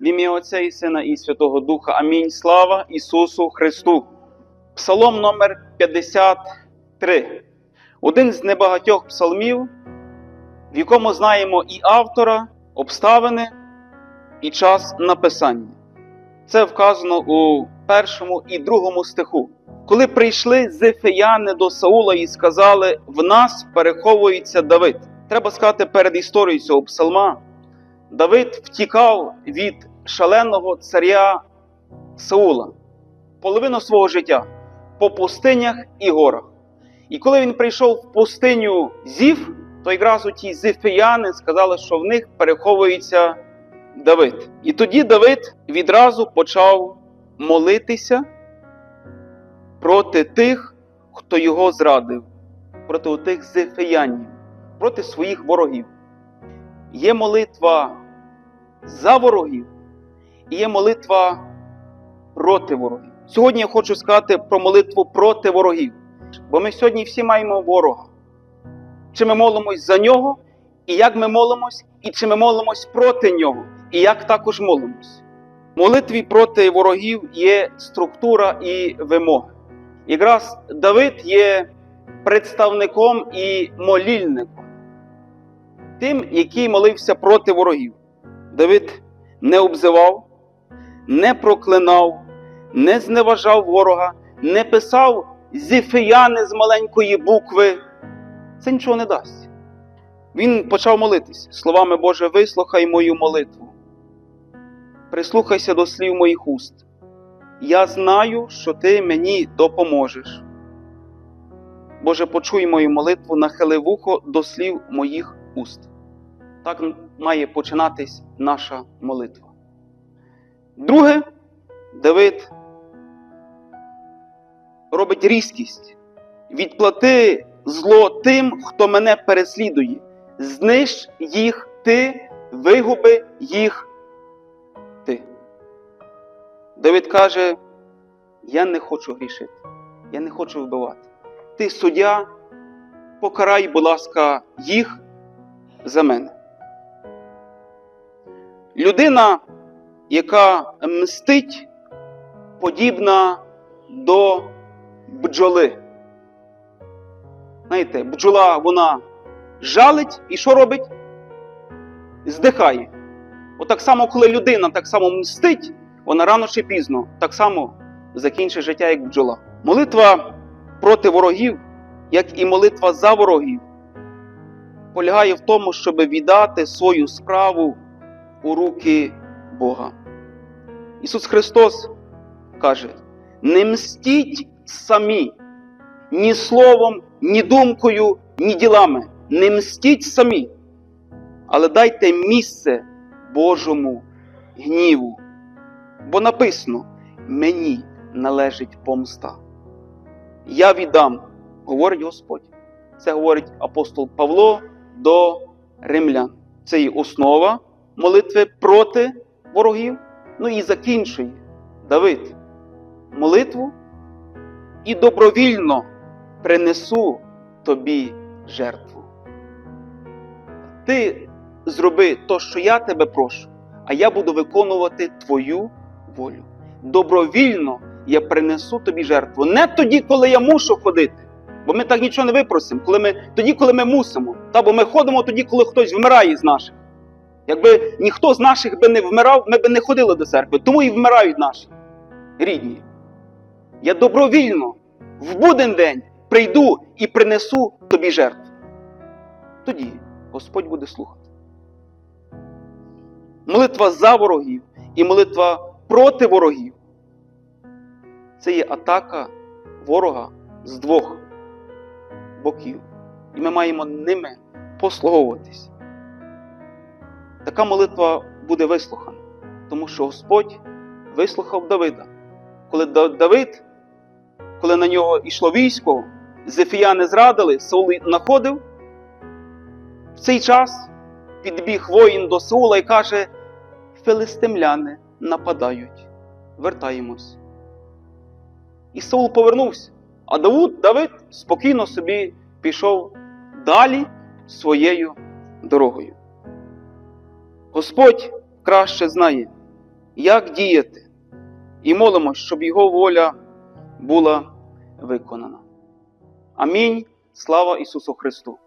В ім'я Отця і Сина і Святого Духа. Амінь. Слава Ісусу Христу. Псалом номер 53. Один з небагатьох псалмів, в якому знаємо і автора, обставини, і час написання. Це вказано у першому і другому стиху. Коли прийшли зефеяни до Саула і сказали: в нас переховується Давид. Треба сказати перед історією цього псалма. Давид втікав від шаленого царя Саула половину свого життя по пустинях і горах. І коли він прийшов в пустиню Зів, то якраз у ті зифеяни сказали, що в них переховується Давид. І тоді Давид відразу почав молитися проти тих, хто його зрадив, проти тих зифеянів, проти своїх ворогів. Є молитва за ворогів і є молитва проти ворогів. Сьогодні я хочу сказати про молитву проти ворогів. Бо ми сьогодні всі маємо ворога. Чи ми молимось за нього, і як ми молимось, і чи ми молимось проти нього, і як також молимось. Молитві проти ворогів є структура і вимоги. Якраз Давид є представником і молільником, тим, який молився проти ворогів. Давид не обзивав, не проклинав, не зневажав ворога, не писав зіфеяни з маленької букви. Це нічого не дасть. Він почав молитись словами Боже, вислухай мою молитву. Прислухайся до слів моїх уст. Я знаю, що ти мені допоможеш. Боже, почуй мою молитву, нахили вухо до слів моїх уст. Так має починатись наша молитва. Друге, Давид робить різкість. Відплати зло тим, хто мене переслідує. Знищ їх ти, вигуби їх ти. Давид каже: Я не хочу грішити, я не хочу вбивати. Ти суддя, покарай, будь ласка, їх за мене. Людина, яка мстить, подібна до бджоли. Знаєте, бджола вона жалить і що робить? Здихає. Отак само, коли людина так само мстить, вона рано чи пізно так само закінчить життя, як бджола. Молитва проти ворогів, як і молитва за ворогів, полягає в тому, щоб віддати свою справу у руки Бога. Ісус Христос каже: не мстіть самі ні словом, ні думкою, ні ділами. Не мстіть самі, але дайте місце Божому гніву. Бо написано: мені належить помста. Я віддам, говорить Господь. Це говорить апостол Павло до римлян. Це є основа молитви проти ворогів. Ну і закінчує Давид молитву і добровільно принесу тобі жертву. Ти зроби то, що я тебе прошу, а я буду виконувати твою волю. Добровільно я принесу тобі жертву. Не тоді, коли я мушу ходити. Бо ми так нічого не випросимо, коли ми, тоді, коли ми мусимо. Та, бо ми ходимо тоді, коли хтось вмирає з наших. Якби ніхто з наших би не вмирав, ми б не ходили до церкви. Тому і вмирають наші рідні. Я добровільно в буден день прийду і принесу тобі жертву. Тоді Господь буде слухати. Молитва за ворогів і молитва проти ворогів. Це є атака ворога з двох боків. І ми маємо ними послуговуватись. Така молитва буде вислухана, тому що Господь вислухав Давида. Коли Давид, коли на нього йшло військо, зефіяни зрадили, Саул находив, в цей час підбіг воїн до Саула і каже: Филистимляни нападають, вертаємось. І Саул повернувся, а Давид, Давид спокійно собі пішов далі своєю дорогою. Господь краще знає, як діяти, і молимось, щоб Його воля була виконана. Амінь. Слава Ісусу Христу!